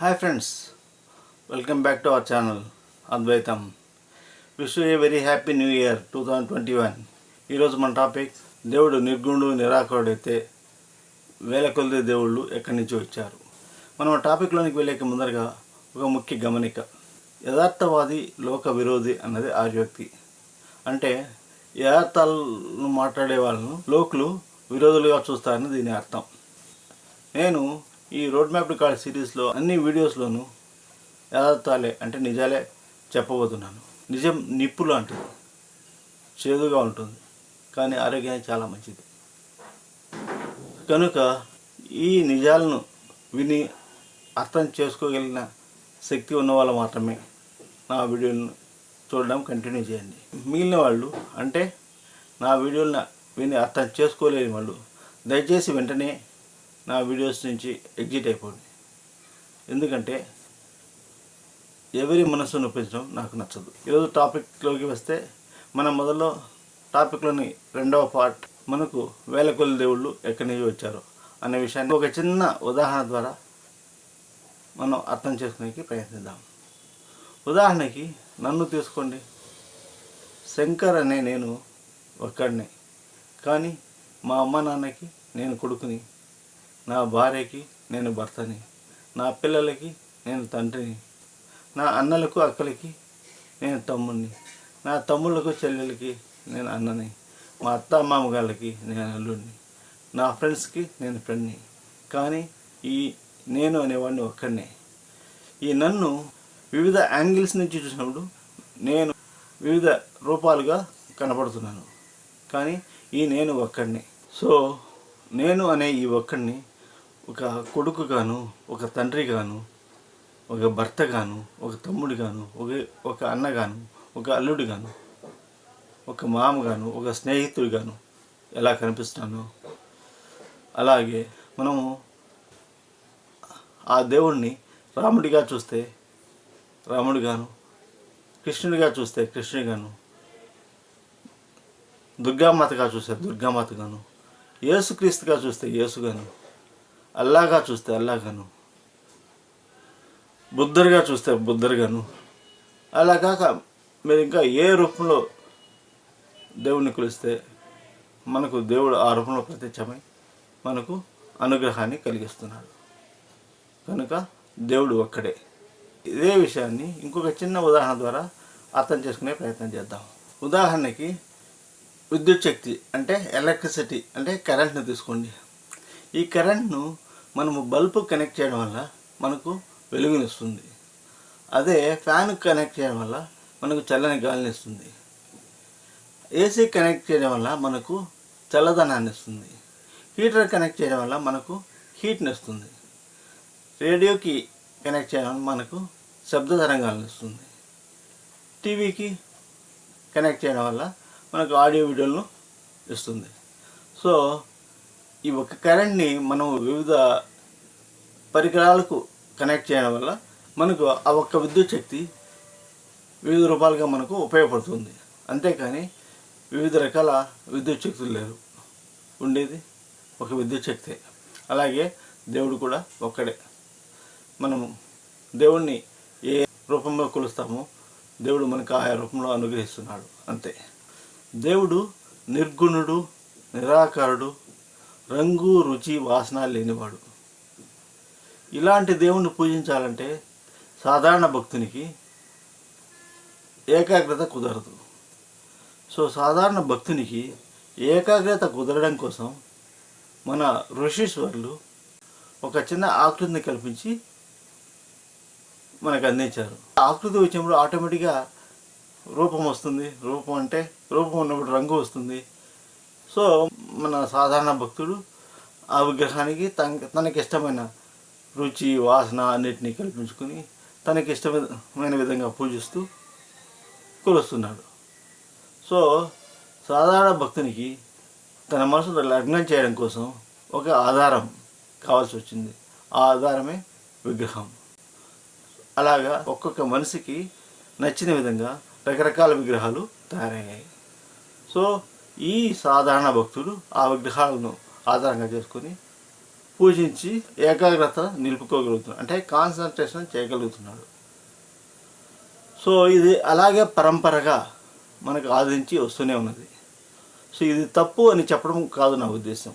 Hi friends welcome back to our channel Advaitam. Wish a very happy new year two thousand twenty one. ఈరోజు మన topic దేవుడు నిర్గుణుడు నిరాకరుడైతే వేల కొలది దేవుళ్ళు ఎక్కడి నుంచి వచ్చారు. మనం ఆ టాపిక్లోనికి వెళ్ళేక ముందరగా ఒక ముఖ్య గమనిక యథార్థవాది లోక విరోధి అన్నది ఆర్యోక్తి అంటే యథార్థాలను మాట్లాడే వాళ్ళను లోకులు విరోధులుగా చూస్తారని దీని అర్థం. నేను ఈ రోడ్ మ్యాప్ రికార్డ్ సిరీస్లో అన్ని వీడియోస్లోనూ యథార్థాలే అంటే నిజాలే చెప్పబోతున్నాను. నిజం నిప్పు లాంటిది. చేదుగా ఉంటుంది. కానీ ఆరోగ్యానికి చాలా మంచిది. కనుక ఈ నిజాలను విని అర్థం చేసుకోగలిగిన శక్తి ఉన్న వాళ్ళు మాత్రమే నా వీడియోలను చూడడం కంటిన్యూ చేయండి. మిగిలిన వాళ్ళు అంటే నా వీడియోలను విని అర్థం చేసుకోలేని వాళ్ళు దయచేసి వెంటనే నా వీడియోస్ నుంచి ఎగ్జిట్ అయిపోండి. ఎందుకంటే ఎవరి మనసును నొప్పించడం నాకు నచ్చదు. ఈరోజు టాపిక్లోకి వస్తే మన మొదల్లో టాపిక్లోని రెండవ పార్ట్ మనకు వేల దేవుళ్ళు ఎక్కడి నుంచి వచ్చారో అనే విషయాన్ని ఒక చిన్న ఉదాహరణ ద్వారా మనం అర్థం చేసుకునేకి ప్రయత్నిద్దాం. ఉదాహరణకి నన్ను తీసుకోండి. శంకర్ అనే నేను ఒక్కడిని. కానీ మా అమ్మ నాన్నకి నేను కొడుకుని. నా భార్యకి నేను భర్తని నా పిల్లలకి నేను తండ్రిని నా అన్నలకు అక్కలకి నేను తమ్ముడిని నా తమ్ముళ్ళకు చెల్లెలకి నేను అన్నని మా అత్త మామగాళ్ళకి నేను అల్లుడిని నా ఫ్రెండ్స్కి నేను ఫ్రెండ్ని. కానీ ఈ నేను అనేవాడిని ఒక్కడినే. ఈ నన్ను వివిధ యాంగిల్స్ నుంచి చూసినప్పుడు నేను వివిధ రూపాలుగా కనపడుతున్నాను కానీ ఈ నేను ఒక్కడిని. సో నేను అనే ఈ ఒక్కడిని ఒక కొడుకు గాను ఒక తండ్రి గాను ఒక భర్త గాను ఒక తమ్ముడు గాను ఒక ఒక అన్న గాను ఒక అల్లుడు గాను ఒక మామ గాను ఒక స్నేహితుడు గాను ఎలా కనిపిస్తున్నాను. అలాగే మనము ఆ దేవుణ్ణి రాముడిగా చూస్తే రాముడు గాను కృష్ణుడిగా చూస్తే కృష్ణుడిగాను దుర్గామాతగా చూస్తే దుర్గామాత గాను యేసుక్రీస్తుగా చూస్తే యేసుగాను అల్లాగా చూస్తే అల్లాగాను. బుద్ధుడిగా చూస్తే బుద్ధుడిగాను. అలా కాక మీరు ఇంకా ఏ రూపంలో దేవుణ్ణి కొలిస్తే మనకు దేవుడు ఆ రూపంలో ప్రత్యక్షమై మనకు అనుగ్రహాన్ని కలిగిస్తున్నాడు. కనుక దేవుడు ఒక్కడే. ఇదే విషయాన్ని ఇంకొక చిన్న ఉదాహరణ ద్వారా అర్థం చేసుకునే ప్రయత్నం చేద్దాం. ఉదాహరణకి విద్యుత్ శక్తి అంటే ఎలక్ట్రిసిటీ అంటే కరెంట్ని తీసుకోండి. ఈ కరెంట్ను మనము బల్బు కనెక్ట్ చేయడం వల్ల మనకు వెలుగునిస్తుంది. అదే ఫ్యాన్ కనెక్ట్ చేయడం వల్ల మనకు చల్లని గాలిని ఇస్తుంది ఏసీ కనెక్ట్ చేయడం వల్ల మనకు చల్లదనాన్ని ఇస్తుంది హీటర్ కనెక్ట్ చేయడం వల్ల మనకు హీట్ని ఇస్తుంది రేడియోకి కనెక్ట్ చేయడం వల్ల మనకు శబ్ద తరంగాలను ఇస్తుంది టీవీకి కనెక్ట్ చేయడం వల్ల మనకు ఆడియో వీడియోలను ఇస్తుంది. సో ఈ ఒక కరెంట్ని మనం వివిధ పరికరాలకు కనెక్ట్ చేయడం వల్ల మనకు ఆ ఒక్క విద్యుత్ శక్తి వివిధ రూపాలుగా మనకు ఉపయోగపడుతుంది. అంతేకాని వివిధ రకాల విద్యుత్ శక్తులు లేరు ఉండేది ఒక విద్యుత్ శక్తే. అలాగే దేవుడు కూడా ఒక్కడే. మనము దేవుణ్ణి ఏ రూపంలో కొలుస్తామో దేవుడు మనకు ఆయా రూపంలో అనుగ్రహిస్తున్నాడు. అంతే. దేవుడు నిర్గుణుడు నిరాకారుడు రంగు రుచి వాసన లేనివాడు. ఇలాంటి దేవుణ్ణి పూజించాలంటే సాధారణ భక్తునికి ఏకాగ్రత కుదరదు. సో సాధారణ భక్తునికి ఏకాగ్రత కుదరడం కోసం మన ఋషీశ్వరులు ఒక చిన్న ఆకృతిని కల్పించి మనకు అందించారు. ఆకృతి వచ్చినప్పుడు ఆటోమేటిక్గా రూపం వస్తుంది. రూపం అంటే రూపం ఉన్నప్పుడు రంగు వస్తుంది. సో మన సాధారణ భక్తుడు ఆ విగ్రహానికి తన తనకి ఇష్టమైన రుచి వాసన అన్నిటినీ కల్పించుకుని తనకి ఇష్టమైన విధంగా పూజిస్తూ కొలుస్తున్నాడు. సో సాధారణ భక్తునికి తన మనసులో లగ్నం చేయడం కోసం ఒక ఆధారం కావాల్సి వచ్చింది. ఆ ఆధారమే విగ్రహం. అలాగా ఒక్కొక్క మనిషికి నచ్చిన విధంగా రకరకాల విగ్రహాలు తయారయ్యాయి. సో ఈ సాధారణ భక్తుడు ఆ విగ్రహాలను ఆధారంగా చేసుకొని పూజించి ఏకాగ్రత నిలుపుకోగలుగుతున్నాడు అంటే కాన్సన్ట్రేషన్ చేయగలుగుతున్నాడు సో ఇది అలాగే పరంపరగా మనకు ఆదించి వస్తూనే ఉన్నది. సో ఇది తప్పు అని చెప్పడం కాదు నా ఉద్దేశం.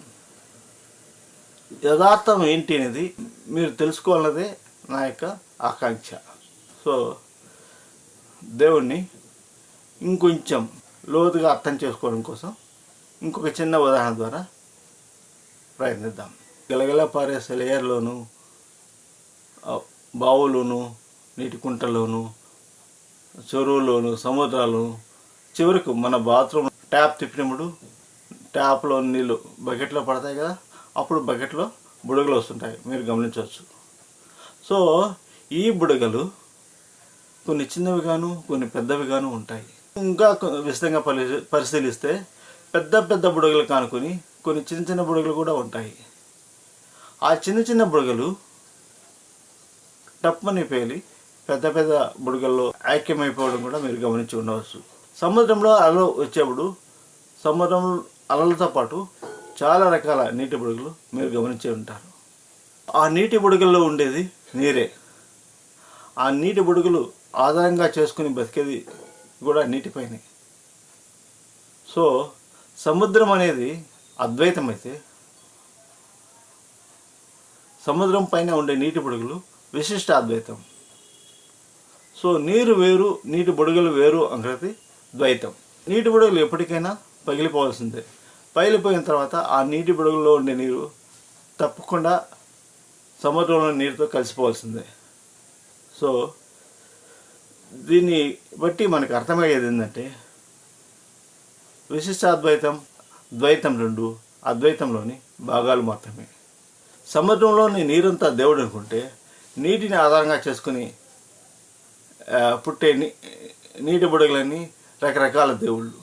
యథార్థం ఏంటి అనేది మీరు తెలుసుకోవాలన్నదే నా యొక్క ఆకాంక్ష. సో దేవుణ్ణి ఇంకొంచెం లోతుగా అర్థం చేసుకోవడం కోసం ఇంకొక చిన్న ఉదాహరణ ద్వారా ప్రయత్నిద్దాం. గలగల పారే సెలయర్లోను బావులోను నీటి కుంటలోను చెరువులోను సముద్రాలను చివరకు మన బాత్రూమ్ ట్యాప్ తిప్పినప్పుడు ట్యాప్లో నీళ్ళు బకెట్లో పడతాయి కదా అప్పుడు బకెట్లో బుడగలు వస్తుంటాయి. మీరు గమనించవచ్చు. సో ఈ బుడగలు కొన్ని చిన్నవిగాను కొన్ని పెద్దవిగాను ఉంటాయి. ఇంకా కొ- విశదంగా పరి పరిశీలిస్తే పెద్ద పెద్ద బుడగలు కానుకొని కొన్ని చిన్న చిన్న బుడగలు కూడా ఉంటాయి. ఆ చిన్న చిన్న బుడగలు టప్పని పేలి పెద్ద పెద్ద బుడగల్లో ఐక్యమైపోవడం కూడా మీరు గమనించి ఉండవచ్చు. సముద్రంలో అలలు వచ్చేప్పుడు సముద్రం అలలతో పాటు చాలా రకాల నీటి బుడగలు మీరు గమనించి ఉంటారు. ఆ నీటి బుడగల్లో ఉండేది నీరే. ఆ నీటి బుడగలు ఆధారంగా చేసుకుని బతికేది కూడా నీటిపైనే. సో సముద్రం అనేది అద్వైతమైతే సముద్రం పైన ఉండే నీటి బుడగలు విశిష్ట అద్వైతం. సో నీరు వేరు నీటి బుడగలు వేరు అనేది ద్వైతం. నీటి బుడగలు ఎప్పటికైనా పగిలిపోవాల్సిందే. పగిలిపోయిన తర్వాత ఆ నీటి బుడగల్లో ఉండే నీరు తప్పకుండా సముద్రంలో నీరుతో కలిసిపోవాల్సిందే. సో దీన్ని బట్టి మనకు అర్థమయ్యేది ఏంటంటే విశిష్టాద్వైతం ద్వైతం రెండు అద్వైతంలోని భాగాలు మాత్రమే. సముద్రంలోని నీరంతా దేవుడు అనుకుంటే నీటిని ఆధారంగా చేసుకుని పుట్టే నీ నీటి బుడగలన్నీ రకరకాల దేవుళ్ళు.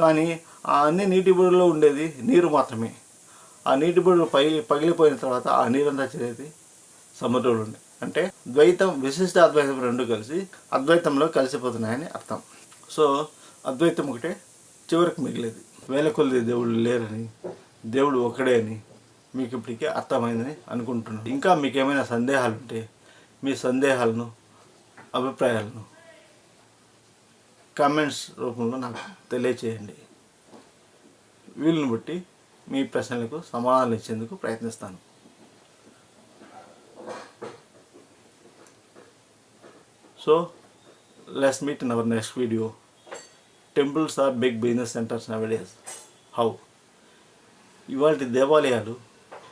కానీ ఆ అన్ని నీటి బుడగలో ఉండేది నీరు మాత్రమే. ఆ నీటి బుడగలు పగి పగిలిపోయిన తర్వాత ఆ నీరంతా చేరేది సముద్రంలో ఉండే. అంటే ద్వైతం విశిష్ట అద్వైతం రెండు కలిసి అద్వైతంలో కలిసిపోతున్నాయని అర్థం. సో అద్వైతం ఒకటే చివరికి మిగిలేదు. వేల కొద్ది దేవుళ్ళు లేరని దేవుడు ఒక్కడే అని మీకు ఇప్పటికే అర్థమైందని అనుకుంటున్నాను. ఇంకా మీకు ఏమైనా సందేహాలు ఉంటే మీ సందేహాలను అభిప్రాయాలను కామెంట్స్ రూపంలో నాకు తెలియచేయండి. వీళ్ళని బట్టి మీ ప్రశ్నలకు సమాధానాలు ఇచ్చేందుకు ప్రయత్నిస్తాను. so let's meet in our next video temples are big business centres nowadays how ఇవాళ దేవాలయాలు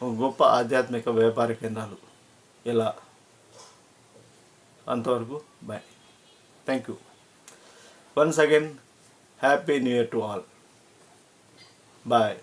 ఒక గొప్ప ఆధ్యాత్మిక వ్యాపార కేంద్రాలు ఎలా అంతవరకు bye thank you once again happy new year to all bye